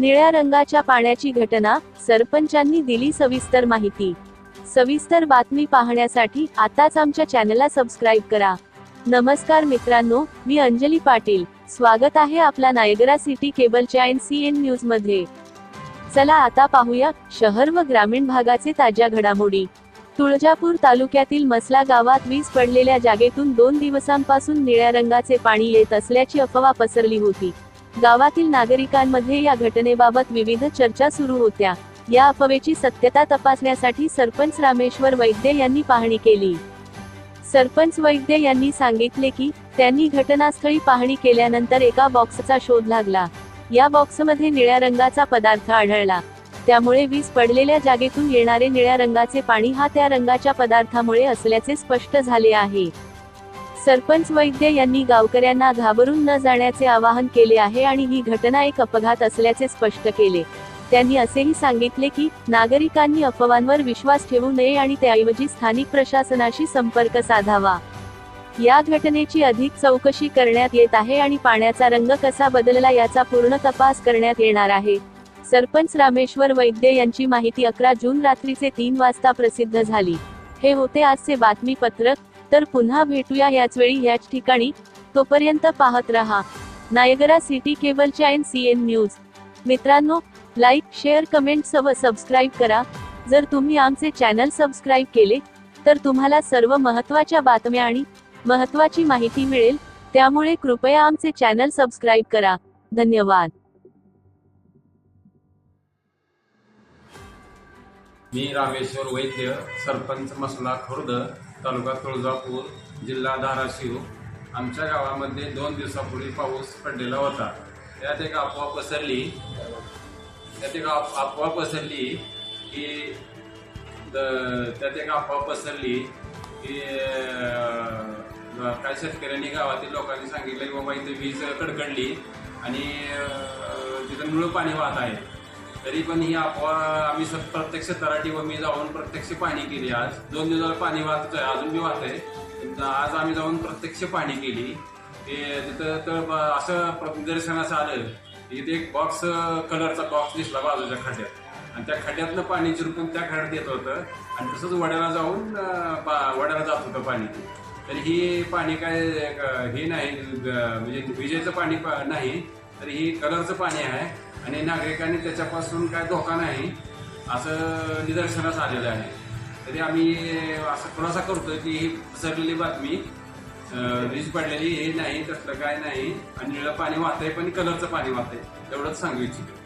निळ्या रंगाच्या पाण्याची घटना सरपंचांनी दिली सविस्तर माहिती. सविस्तर बातमी पाहण्यासाठी आताच आमच्या चॅनलला सबस्क्राईब करा. नमस्कार मित्रांनो मी अंजली पाटील. स्वागत आहे आपला नायगरा सिटी केबलच्या एन सी एन न्यूजमध्ये चला आता पाहूया शहर व ग्रामीण भागाचे ताज्या घडामोडी. तुळजापूर तालुक्यातील मसला गावात वीज पडलेल्या जागेतून दोन दिवसांपासून निळ्या रंगाचे पाणी येत असल्याची अफवा पसरली होती. गावातील नागरिकांमध्ये या घटनेबाबत विविध चर्चा सुरू होत्या. या अफवेची सत्यता तपासण्यासाठी सरपंच रामेश्वर वैद्य यांनी पाहणी केली. सरपंच वैद्य यांनी सांगितले की त्यांनी घटनास्थळी पाहणी केल्यानंतर एका बॉक्सचा शोध लागला. या बॉक्समध्ये निळ्या रंगाचा पदार्थ आढळला. त्यामुळे वीज पडलेल्या जागेतून येणारे निळ्या रंगाचे पाणी हा त्या रंगाच्या पदार्थामुळे असल्याचे स्पष्ट झाले आहे. सरपंच वैद्य यांनी गावकऱ्यांना घाबरून न जाण्याचे आवाहन केले आहे आणि ही घटना एक अपघात असल्याचे स्पष्ट केले. त्यांनी असेही सांगितले की नागरिकांनी अफवांवर विश्वास ठेवू नये आणि त्याऐवजी स्थानिक प्रशासनाशी संपर्क साधावा. या घटनेची अधिक चौकशी करण्यात येत आहे आणि पाण्याचा रंग कसा बदलला याचा पूर्ण तपास करण्यात येणार आहे. सरपंच रामेश्वर वैद्य यांची माहिती अकरा जून रात्रीचे तीन वाजता प्रसिद्ध झाली. हे होते आजचे बातमीपत्रक तर पुन्हा भेटूया याच वेळी याच ठिकाणी. तोपर्यंत पाहत रहा. नायगरा सिटी केबलच्या एन सी एन न्यूज. मित्रांनो लाईक शेअर कमेंट सव सबस्क्राईब करा. जर तुम्ही आमचे चॅनल सबस्क्राईब केले तर तुम्हाला सर्व महत्त्वाच्या बातम्या आणि महत्त्वाची माहिती मिळेल. त्यामुळे कृपया आमचे चॅनल सबस्क्राईब करा. धन्यवाद. मी रामेश्वर वैद्य सरपंच मसला खुर्द तालुका तुळजापूर जिल्हा धाराशिव. आमच्या गावामध्ये दोन दिवसापूर्वी पाऊस पडलेला होता. त्यात एक अफवा पसरली. त्यात एक अफवा पसरली की द- त्यात एक अफवा पसरली की काही काय शेतकऱ्यांनी गावातील लोकांनी सांगितलं की बाबा इथे वीज कडकडली आणि तिथं मुळं पाणी वाहत आहे. तरी पण ही अफवा आम्ही स- प्रत्यक्ष तराटी व मी जाऊन प्रत्यक्ष पाणी केली आज. दोन दिवसाला पाणी वाहतच आहे अजून बी वाहत आहे आज आम्ही जाऊन प्रत्यक्ष पाणी केली. ते तिथं तर ब- असं प्र- निदर्शनास आलं तिथे इथे एक बॉक्स कलरचा बॉक्स दिसला बाजूच्या खड्ड्यात. आणि त्या खड्ड्यातनं पाणी चिरपून त्या खड्ड्यात येत होतं. आणि तसंच वड्याला जाऊन वड्याला जात होतं पाणी. तर ही पाणी काय एक, हे नाही म्हणजे विजेचं पाणी नाही. तर ही कलरचं पाणी आहे आणि नागरिकांनी त्याच्यापासून काय धोका नाही असं निदर्शनास आलेलं आहे. तरी आम्ही असं खुलासा करतोय की ही पसरलेली बातमी वीज पडलेली हे नाही तसलं काय नाही. आणि निळं पाणी वाहतंय पण कलरचं पाणी वाहतंय एवढंच सांगू इच्छितो.